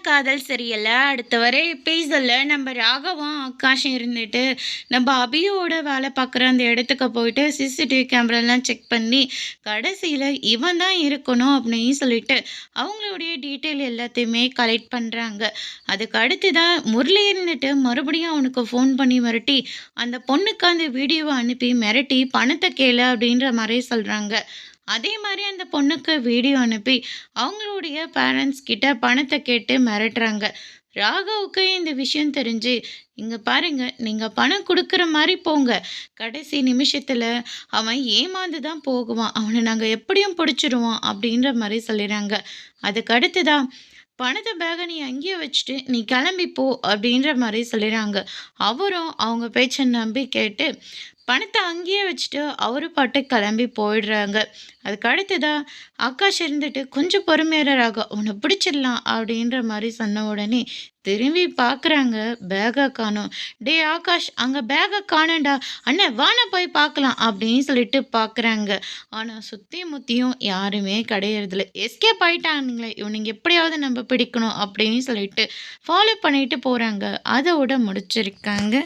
காதல் சரியில்லை அடுத்த வரை பேசல நம்ம ராகவும் ஆகாஷும் இருந்துட்டு நம்ம அபியோட வேலை பார்க்குற அந்த இடத்துக்கு போயிட்டு சிசிடிவி கேமராலாம் செக் பண்ணி கடைசியில் இவன் தான் இருக்கணும் அப்படின்னு சொல்லிட்டு அவங்களுடைய டீட்டெயில் எல்லாத்தையுமே கலெக்ட் பண்ணுறாங்க அதுக்கு அடுத்து தான் முரளி இருந்துட்டு மறுபடியும் அவனுக்கு ஃபோன் பண்ணி மிரட்டி அந்த பொண்ணுக்கு அந்த வீடியோவை அனுப்பி மிரட்டி பணத்தை கேளு அப்படின்ற மாதிரி சொல்கிறாங்க அதே மாதிரி அந்த பொண்ணுக்கு வீடியோ அனுப்பி அவங்களுடைய பேரண்ட்ஸ் கிட்ட பணத்தை கேட்டு மிரட்டுறாங்க. ராகவுக்கு இந்த விஷயம் தெரிஞ்சு இங்கே பாருங்க நீங்கள் பணம் கொடுக்குற மாதிரி போங்க. கடைசி நிமிஷத்தில் அவன் ஏமாந்து தான் போகுவான். அவனை நாங்கள் எப்படியும் பிடிச்சிருவோம் அப்படின்ற மாதிரி சொல்லிடுறாங்க. அதுக்கு அடுத்துதான் பணத்தை பேகை நீ அங்கேயே வச்சுட்டு நீ கிளம்பி போ அப்படின்ற மாதிரி சொல்லிடுறாங்க. அவரும் அவங்க பேச்சை நம்பி கேட்டு பணத்தை அங்கேயே வச்சுட்டு அவரு பாட்டு கிளம்பி போயிடுறாங்க. அதுக்கு அடுத்ததான் ஆகாஷ் இருந்துட்டு கொஞ்சம் பொறுமையாளராக உன்னை பிடிச்சிடலாம் அப்படின்ற மாதிரி சொன்ன உடனே திரும்பி பார்க்குறாங்க பேகை காணும் டே ஆகாஷ் அங்கே பேகை காணண்டா அண்ணன் வான போய் பார்க்கலாம் அப்படின்னு சொல்லிட்டு பார்க்குறாங்க ஆனால் சுற்றி முத்தியும் யாருமே கிடையறதில்ல. எஸ்கேப் ஆயிட்டானுங்களே இவனுங்க எப்படியாவது நம்ம பிடிக்கணும் அப்படின்னு சொல்லிட்டு ஃபாலோ பண்ணிட்டு போகிறாங்க அதோட முடிச்சிருக்காங்க.